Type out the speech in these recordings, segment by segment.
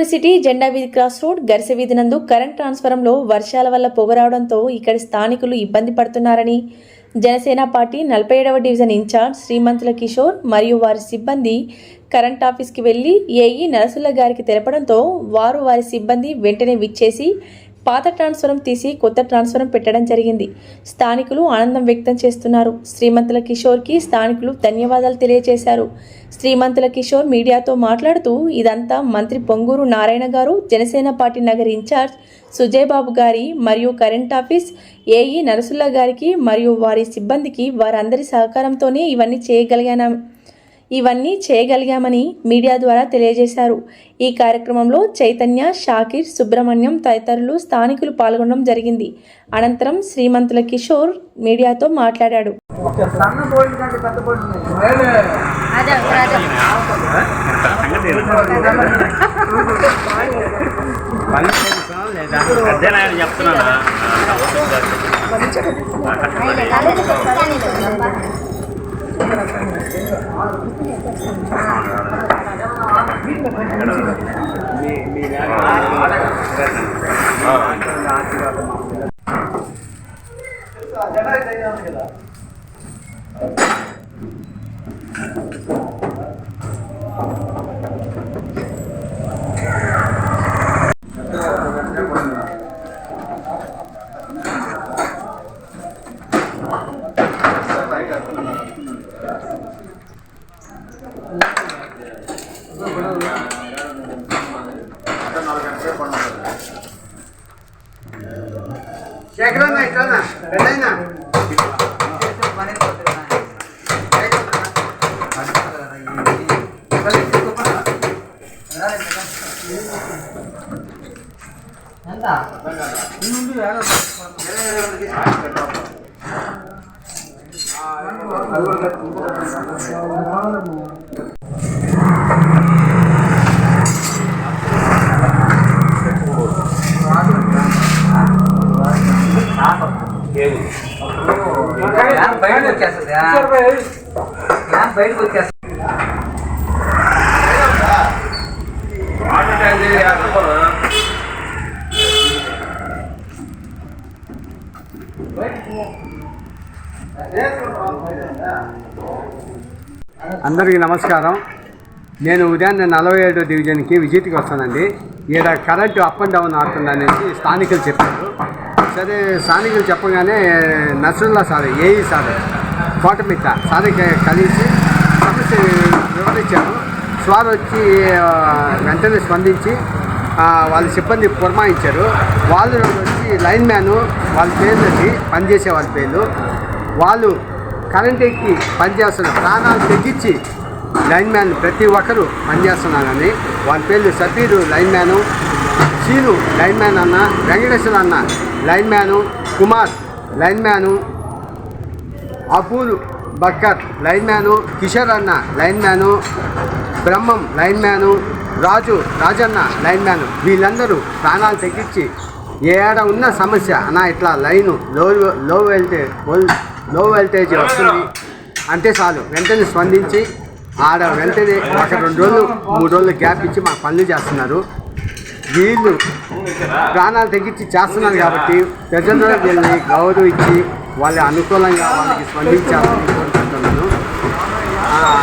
Eluru city జెండా వీధి cross road గరిసె వీధి నందు కరెంట్ ట్రాన్స్ఫరంలో వర్షాల వల్ల పొగరావడంతో ఇక్కడి స్థానికులు ఇబ్బంది పడుతున్నారని జనసేన పార్టీ నలభై ఏడవ డివిజన్ ఇన్ఛార్జ్ శ్రీమంతుల కిషోర్ మరియు వారి సిబ్బంది కరెంట్ ఆఫీస్కి వెళ్ళి ఏఈ నరసుల్ల గారికి తెలపడంతో వారు వారి సిబ్బంది వెంటనే విచ్చేసి పాత ట్రాన్స్ఫరం తీసి కొత్త ట్రాన్స్ఫరం పెట్టడం జరిగింది. స్థానికులు ఆనందం వ్యక్తం చేస్తున్నారు. శ్రీమంతుల కిషోర్కి స్థానికులు ధన్యవాదాలు తెలియజేశారు. శ్రీమంతుల కిషోర్ మీడియాతో మాట్లాడుతూ ఇదంతా మంత్రి పొంగూరు నారాయణ గారు జనసేన పార్టీ నగర్ ఇన్ఛార్జ్ సుజయ్ బాబు గారి మరియు కరెంట్ ఆఫీస్ ఏఈ నరసుల్లా గారికి మరియు వారి సిబ్బందికి వారందరి సహకారంతోనే ఇవన్నీ చేయగలిగాను ఇవన్నీ చేయగలిగామని మీడియా ద్వారా తెలియజేశారు. ఈ కార్యక్రమంలో చైతన్య షాకిర్ సుబ్రహ్మణ్యం తదితరులు స్థానికులు పాల్గొనడం జరిగింది. అనంతరం శ్రీమంతుల కిషోర్ మీడియాతో మాట్లాడాడు. మీ మీ ಶೇಖರಣ್ಣ ಇದ್ದಾನ ಬೆಣ್ಣಯ್ಯನ ಇನ್ನೊಂದು ಯಾರು బయటకు అందరికీ నమస్కారం. నేను ఉదయాన్నే నలభై ఏడో డివిజన్కి విజిట్కి వస్తానండి. ఈడ కరెంటు అప్ అండ్ డౌన్ అవుతుందనేసి స్థానికులు చెప్పారు. సరే స్థానికులు చెప్పగానే Nasarulla sir AE sir. Kotamitta సార్కి కలిసి సమస్య వివరించారు సార్ వచ్చి వెంటనే స్పందించి వాళ్ళ సిబ్బంది పురమాయించారు. వాళ్ళు వచ్చి లైన్ మ్యాను వాళ్ళ పేర్లు వచ్చి పనిచేసే వాళ్ళ పేర్లు. వాళ్ళు కరెంట్ ఎక్కి పనిచేస్తున్న ప్రాణాలు తెగించి లైన్ మ్యాన్ ప్రతి ఒక్కరూ పనిచేస్తున్నారని వాళ్ళ పేర్లు సఫీరు lineman Seenu lineman అన్న వెంకటేశ్వర అన్న lineman Kumar lineman Abul Bakkar lineman Kishore అన్న lineman Brahmam lineman Raju Rajanna lineman. వీళ్ళందరూ ప్రాణాలు తెగించి ఏడ ఉన్న సమస్య అన్న ఇట్లా లైను లో లో వెల్టేజ్లో వెల్టేజ్ వస్తుంది అంటే చాలు. వెంటనే స్పందించి ఆడ వెంటనే ఒక రెండు రోజులు మూడు రోజులు గ్యాప్ ఇచ్చి మాకు పనులు చేస్తున్నారు. వీళ్ళు ప్రాణాలు తగ్గించి చేస్తున్నారు కాబట్టి ప్రజల్లో వీళ్ళని గౌరవించి వాళ్ళ అనుకూలంగా వాళ్ళకి స్పందించాలని కోరుకుంటున్నాను.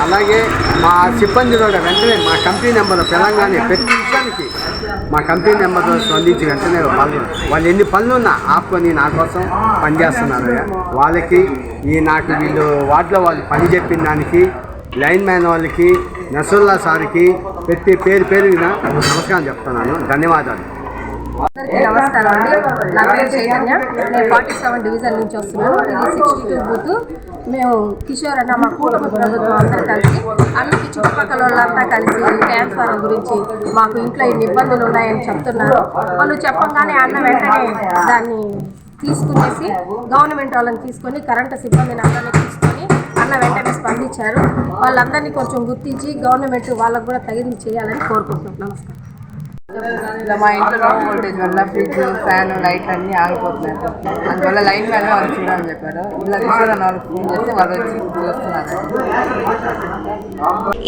అలాగే మా సిబ్బంది కూడా వెంటనే మా కంపెనీ నెంబర్ తెలంగాణ ప్రతి విషయానికి మా కంపెనీ నెంబర్ స్పందించి వెంటనే వాళ్ళు వాళ్ళు ఎన్ని పనులున్నా ఆపుకొని నా కోసం పనిచేస్తున్నారు వాళ్ళకి ఈ నాకు వీళ్ళు వాటిలో వాళ్ళు పని చెప్పిన దానికి లైన్ మ్యాన్ వాళ్ళకి నసుల్లా సార్కి ప్రతి పేరు పేరున నమస్కారం చెప్తున్నాను. ధన్యవాదాలు. నమస్కారం అండి. నా పేరు చైతన్య. నేను ఫార్టీ సెవెన్ డివిజన్ నుంచి వస్తున్నాను. ఇది సిక్స్టీ టూ బూత్ మేము కిషోర్ అన్న మా కూటమి ప్రభుత్వం అందరూ కలిసి అన్నిటి చుట్టుపక్కల వాళ్ళంతా కలిసి క్యాన్సర్ గురించి మాకు ఇంట్లో ఇన్ని ఇబ్బందులు ఉన్నాయని చెప్తున్నారు. వాళ్ళు చెప్పగానే అన్న వెంటనే దాన్ని తీసుకునేసి గవర్నమెంట్ వాళ్ళని తీసుకొని కరెంటు సిబ్బందిని అందరినీ తీసుకొని అన్న వెంటనే స్పందించారు. వాళ్ళందరినీ కొంచెం గుర్తించి గవర్నమెంట్ వాళ్ళకు కూడా తగిన చేయాలని కోరుకుంటున్నాం. నమస్కారం. ఇలా మా ఇంట్లో వోల్టేజ్ వల్ల ఫ్రిడ్జ్ ఫ్యాన్ లైట్లు అన్నీ ఆగిపోతున్నాయి అందువల్ల లైన్ మ్యాన్ వాళ్ళు చూడాలని చెప్పారు. ఇలా కిషోర్ అన్న వాళ్ళకి ఫోన్ చేస్తే వాళ్ళు వచ్చి చూస్తున్నారు.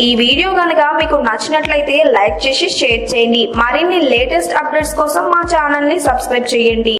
ఈ వీడియో కనుక మీకు నచ్చినట్లయితే లైక్ చేసి షేర్ చేయండి. మరిన్ని లేటెస్ట్ అప్డేట్స్ కోసం మా ఛానల్ని సబ్స్క్రైబ్ చేయండి.